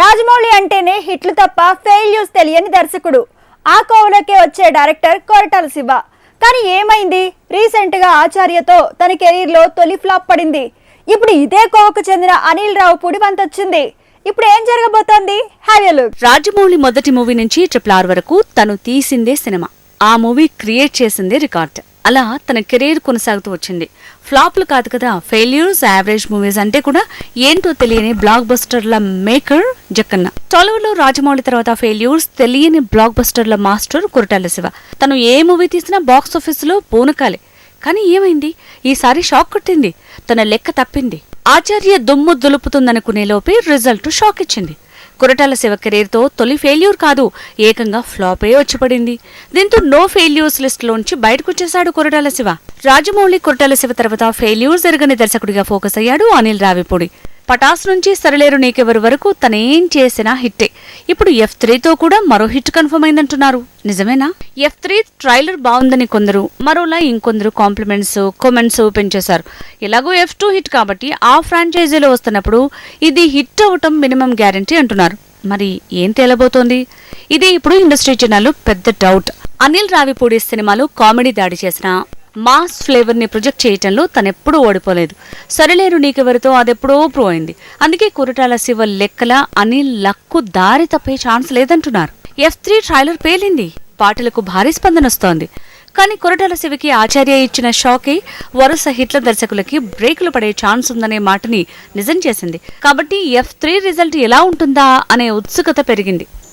రాజమౌళి అంటేనే హిట్లు తప్ప ఫెయిల్యూస్ తెలియని దర్శకుడు. ఆ కోవలోకే వచ్చే డైరెక్టర్ కొరటాల శివ. కానీ ఏమైంది? రీసెంట్గా ఆచార్యతో తన కెరీర్లో తొలి ఫ్లాప్ పడింది. ఇప్పుడు ఇదే కోవకు చెందిన అనిల్ రావు పుడి వంతొచ్చింది. ఇప్పుడు ఏం జరగబోతోంది? హ్యావ్ రాజమౌళి మొదటి మూవీ నుంచి ట్రిపుల్ ఆర్ వరకు తను తీసిందే సినిమా. ఆ మూవీ క్రియేట్ చేసింది రికార్డ్. అలా తన కెరీర్ కొనసాగుతూ వచ్చింది. ఫ్లాప్లు కాదు కదా ఫెయిల్యూర్స్ యావరేజ్ మూవీస్ అంటే కూడా ఏంటో తెలియని బ్లాక్ బస్టర్ల మేకర్ జక్కన్న. టాలీవుడ్లో రాజమౌళి తర్వాత ఫెయిల్యూర్స్ తెలియని బ్లాక్ బస్టర్ల మాస్టర్ కురటాల శివ. తను ఏ మూవీ తీసినా బాక్స్ ఆఫీస్లో పూనకాలే. కానీ ఏమైంది? ఈసారి షాక్ కొట్టింది. తన లెక్క తప్పింది. ఆచార్య దుమ్ము దులుపుతుందనుకునే లోపే రిజల్ట్ షాక్ ఇచ్చింది. కొరటాల శివ కెరీర్తో తొలి ఫెయిల్యూర్ కాదు ఏకంగా ఫ్లాపే వచ్చి పడింది దీంతో నో ఫెయిల్యూర్స్ లిస్ట్ లోంచి బయటకొచ్చేశాడు కొరటాల శివ. రాజమౌళి కొరటాల శివ తర్వాత ఫెయిల్యూర్ జరగని దర్శకుడిగా ఫోకస్ అయ్యాడు అనిల్ రావిపూడి. పటాస్ నుంచి సరలేరు నీకెవరి వరకు తనేం చేసినా హిట్టే. ఇప్పుడు ఎఫ్ త్రీతో కూడా మరో హిట్ కన్ఫర్మ్ అయిందంటున్నారు నిజమేనా? ఎఫ్ త్రీ ట్రైలర్ బాగుందని కొందరు మరోలా ఇంకొందరు కాంప్లిమెంట్స్ కామెంట్స్ పెంచేశారు ఎలాగో ఎఫ్ టూ హిట్ కాబట్టి ఆ ఫ్రాంచైజీలో వస్తున్నప్పుడు ఇది హిట్ అవటం మినిమం గ్యారంటీ అంటున్నారు. మరి ఏం తేలబోతోంది? ఇది ఇప్పుడు ఇండస్ట్రీ జనాలు పెద్ద డౌట్. అనిల్ రావిపూడి సినిమాలో కామెడీ దాడి చేసిన మాస్ ఫ్లేవర్ని ప్రొజెక్ట్ చేయటంలో తనెప్పుడూ ఓడిపోలేదు. సరిలేరు నీకెవరితో? అదెప్పుడో ప్రూవ్ అయింది. అందుకే కురటాల శివ లెక్కల అనిల్ లక్కు దారి తప్పే ఛాన్స్ లేదంటున్నారు. ఎఫ్ త్రీ ట్రైలర్ పేలింది. పాటలకు భారీ స్పందన వస్తోంది. కానీ కొరటాల శివకి ఆచార్య ఇచ్చిన షాకే వరుస హిట్ల దర్శకులకి బ్రేకులు పడే ఛాన్స్ ఉందనే మాటని నిజం చేసింది. కాబట్టి ఎఫ్ త్రీ రిజల్ట్ ఎలా ఉంటుందా అనే ఉత్సుకత పెరిగింది.